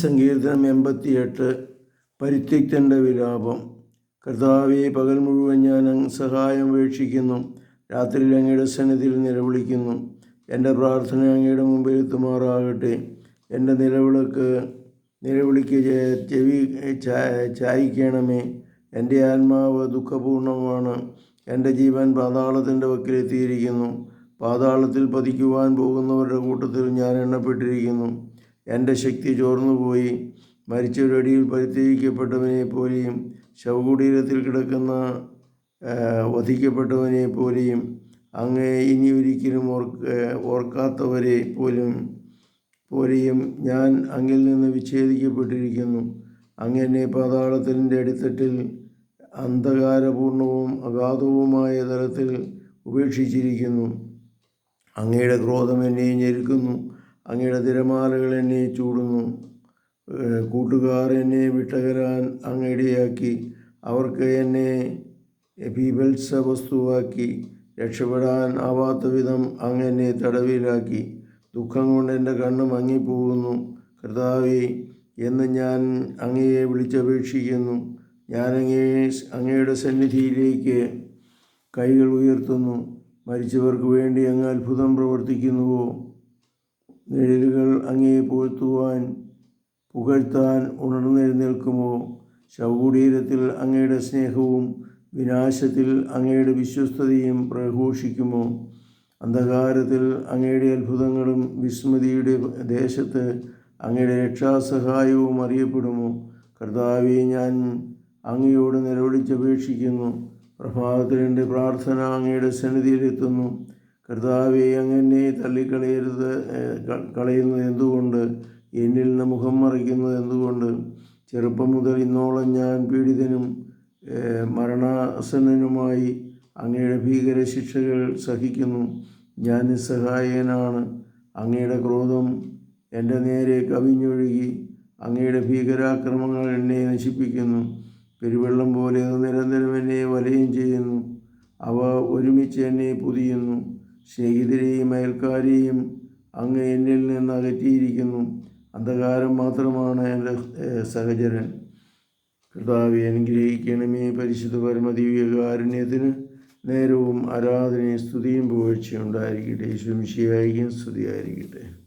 സങ്കീർത്തനം എൺപത്തിയെട്ട് പരിത്യക്തന്റെ വിലാപം. കർത്താവെ പകൽ മുഴുവൻ ഞാൻ സഹായം വീക്ഷിക്കുന്നു രാത്രിയിൽ അങ്ങയുടെ സന്നിധിയിൽ നിലവിളിക്കുന്നു. എന്റെ പ്രാർത്ഥന അങ്ങയുടെ മുമ്പിൽ എത്തുമാറാകട്ടെ. എന്റെ നിലവിളക്ക് നിലവിളിക്ക് ചെവി ചായ്ക്കണമേ. എന്റെ ആത്മാവ് ദുഃഖപൂർണമാണ്. എന്റെ ജീവൻ പാതാളത്തിന്റെ വക്കിലെത്തിയിരിക്കുന്നു പാതാളത്തിൽ പതിക്കുവാൻ പോകുന്നവരുടെ കൂട്ടത്തിൽ ഞാൻ എണ്ണപ്പെട്ടിരിക്കുന്നു. എന്റെ ശക്തി ചോർന്നുപോയി മരിച്ചൊരടിയിൽ പരിത്യജിക്കപ്പെട്ടവനെ പോലെയും ശവകുടീരത്തിൽ കിടക്കുന്ന വധിക്കപ്പെട്ടവനെ പോലെയും അങ്ങേ ഇനി ഒരിക്കലും ഓർക്ക ഓർക്കാത്തവരെ പോലും പോലെയും ഞാൻ അങ്ങിൽ നിന്ന് വിച്ഛേദിക്കപ്പെട്ടിരിക്കുന്നു. അങ്ങനെ പാതാളത്തിന്റെ അടിത്തട്ടിൽ അന്ധകാരപൂർണവും അഗാധവുമായ തലത്തിൽ ഉപേക്ഷിച്ചിരിക്കുന്നു. അങ്ങയുടെ ക്രോധം എന്നെ ഞെരുക്കുന്നു. അങ്ങയുടെ തിരമാലകൾ എന്നെ ചൂടുന്നു. കൂട്ടുകാർ എന്നെ വിട്ടകരാൻ അങ്ങയിടയാക്കി. അവർക്ക് എന്നെ ബീഭത്സ വസ്തുവാക്കി രക്ഷപ്പെടാൻ ആവാത്ത വിധം അങ്ങ് എന്നെ തടവിലാക്കി. ദുഃഖം കൊണ്ട് എന്റെ കണ്ണ് മങ്ങിപ്പോകുന്നു. കർത്താവെ എന്ന് ഞാൻ അങ്ങയെ വിളിച്ചപേക്ഷിക്കുന്നു. ഞാൻ അങ്ങയെ അങ്ങയുടെ സന്നിധിയിലേക്ക് കൈകൾ ഉയർത്തുന്നു. മരിച്ചവർക്ക് വേണ്ടി അങ്ങ് അത്ഭുതം പ്രവർത്തിക്കുന്നുവോ? നിഴലുകൾ അങ്ങേ പുകഴ്ത്തുവാൻ പുകഴ്ത്താൻ ഉണർന്നെഴുന്നേൽക്കുമോ? ശവകുടീരത്തിൽ അങ്ങയുടെ സ്നേഹവും വിനാശത്തിൽ അങ്ങയുടെ വിശ്വസ്തതയും പ്രഘോഷിക്കുമോ? അന്ധകാരത്തിൽ അങ്ങയുടെ അത്ഭുതങ്ങളും വിസ്മൃതിയുടെ ദേശത്ത് അങ്ങയുടെ രക്ഷാസഹായവും അറിയപ്പെടുമോ? കർത്താവെ ഞാൻ അങ്ങയോട് നിലവിളിച്ചപേക്ഷിക്കുന്നു. പ്രഭാതത്തിൽ എന്റെ പ്രാർത്ഥന അങ്ങയുടെ സന്നിധിയിലെത്തുന്നു. കർത്താവെ അങ്ങനെ തള്ളിക്കളയരുത് കളയുന്നത് എന്തുകൊണ്ട്? എന്നിൽ നിന്ന് മുഖം മറിക്കുന്നത് എന്തുകൊണ്ട്? ചെറുപ്പം മുതൽ ഇന്നോളം ഞാൻ പീഡിതനും മരണാസന്നനുമായി അങ്ങയുടെ ഭീകര ശിക്ഷകൾ സഹിക്കുന്നു. ഞാൻ നിസ്സഹായനാണ്. അങ്ങയുടെ ക്രോധം എന്റെ നേരെ കവിഞ്ഞൊഴുകി അങ്ങയുടെ ഭീകരാക്രമങ്ങൾ എന്നെ നശിപ്പിക്കുന്നു. പെരുവെള്ളം പോലെ നിരന്തരം എന്നെ വലയും ചെയ്യുന്നു. അവ ഒരുമിച്ച് എന്നെ പുതിയുന്നു. സ്നേഹിതരെയും അയൽക്കാരെയും അങ്ങ് എന്നിൽ നിന്ന് അകറ്റിയിരിക്കുന്നു. അന്ധകാരം മാത്രമാണ് എന്റെ സഹചരൻ. കർത്താവെ അനുഗ്രഹിക്കണമേ പരിശുദ്ധ പരമദിവ്യകാരുണ്യത്തിന്. നേരവും ആരാധനയും സ്തുതിയും പുകഴ്ചയും ഉണ്ടായിരിക്കട്ടെ. ശുംശിയായിരിക്കും സ്തുതിയായിരിക്കട്ടെ.